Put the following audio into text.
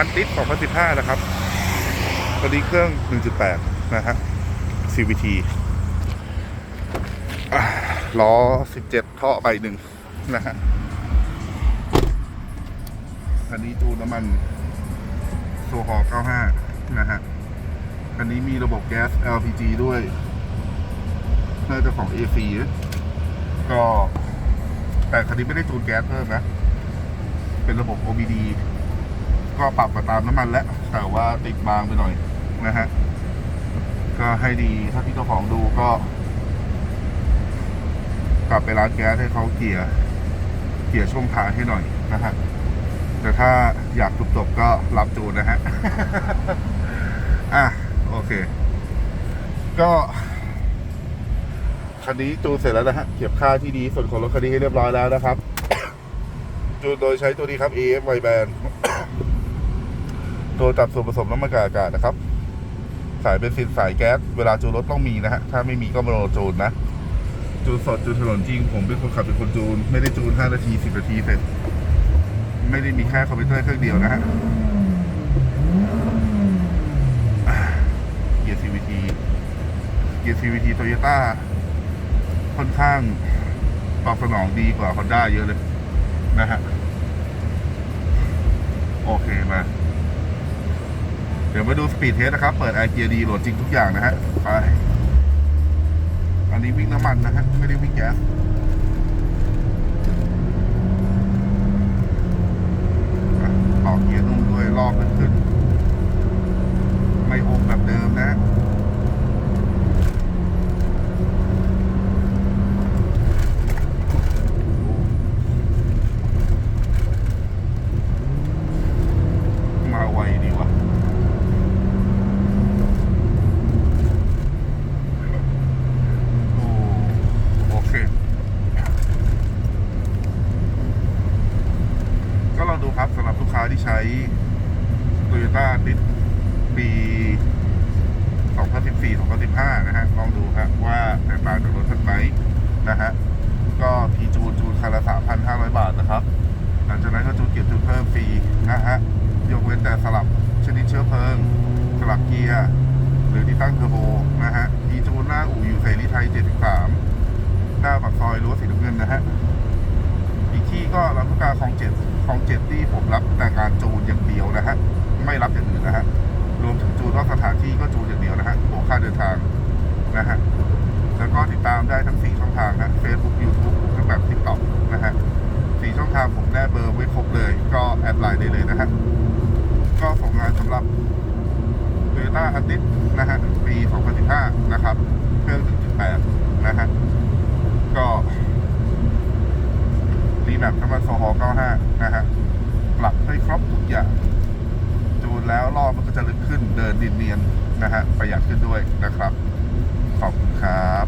อันติส2015 นะครับตัวนี้เครื่อง 1.8 นะฮะ CVT ล้อ 17 ท่อใบหนึ่งนะฮะคันนี้จูนน้ำมันโซฮอล95 นะฮะคันนี้มีระบบแก๊ส LPG ด้วย น่าจะของ AC ก็ แต่คันนี้ไม่ได้จูนแก๊สเพิ่มนะ เป็นระบบ OBD ก็ปรับมาตามน้ำมันแล้ว แต่ว่าติดบางไปหน่อยนะฮะ ก็ให้ดีถ้าที่เจ้าของดูก็ กลับไปร้านแก๊สให้เขาเกี่ยร์เกี่ยร์ช่วงท้ายให้หน่อยนะฮะ แต่ถ้าอยากจบๆก็รับจูนนะฮะ อะ โอเค ก็คันนี้จูนเสร็จแล้วนะฮะ เก็บค่าที่ดีส่วนของรถคันนี้ให้เรียบร้อยแล้วนะครับ จูนโดยใช้ตัวนี้ครับ AF w i ตัวจับส่วนผสมน้ำมันกับอากาศนะครับ สายเบนซินสายแก๊ส เวลาจูนรถต้องมีนะฮะ ถ้าไม่มีก็ไม่โนจูนนะ จูนสดจูนถนนจริง ผมเป็นคนขับเป็นคนจูน ไม่ได้จูน 5 นาที 10 นาทีเสร็จ ไม่ได้มีแค่คอมพิวเตอร์เครื่องเดียวนะฮะเกียร์ CVT เกียร์ CVT Toyota ค่อนข้างตอบสนองดีกว่า Honda เยอะเลยนะฮะ โอเคมา เดี๋ยวมาดูสปีดเทสนะครับ เปิดไอเกียดีโหลดจริงทุกอย่างนะฮะ ไป อันนี้วิ่งน้ำมันนะฮะ ไม่ได้วิ่งแก๊สอะต่อเกียร์นุ่มด้วยรอบมันขึ้น ไม่โอมแบบเดิมนะ มาไวดีว่ะ โอ้โอเค ก็ลองดูครับสำหรับลูกค้า ที่ใช้ Toyota ติดปี 2014-2015 นะฮะ ลองดูครับว่าแตกต่างจากรถทันไหมนะฮะ ก็ทีจูนจูนคันละ 3,500 บาทนะครับ หลังจากนั้นก็จูนเกียร์จูนเพิ่มฟรีนะฮะ ยกเว้นแต่สลับชนิดเชื้อเพลิง สลับเกียร์ หรือที่ตั้งเทอร์โบนะฮะทีจูนหน้าอู่อยู่เสรีไทย 73 หน้าปากซอยรั้วสีน้ำเงินนะฮะ อีกที่ก็รับลูกกาคลองเจ็ดค ลองเจ็ดที่ผมรับแต่การจูนอย่างเดียวนะฮะ ไม่รับอย่างอื่นนะฮะ รวมถึงจูนนอกสถานที่ก็จูนอย่างเดียวนะฮะตัวค่าเดินทางนะฮะ แล้วก็ติดตามได้ทั้ง 4 ช่องทางนะ Facebook YouTube ทั้งแบบ TikTok นะฮะสี่ช่องทางผมแนบเบอร์ไว้ครบเลย ก็แอดไลน์ได้เลยนะฮะ ก็ส่งงานสำหรับ Toyota a t i s นะฮะ ปี 2015 นะครับ เครื่อง1.8 นะฮะ ก็ รี แมปน้ำมันโซฮอล95 นะฮะ ปรับให้ครบทุกอย่าง จูนแล้วรอบมันก็จะลึกขึ้นเดินนิดเนียนนะฮะ ประหยัดขึ้นด้วยนะครับ ขอบคุณครับ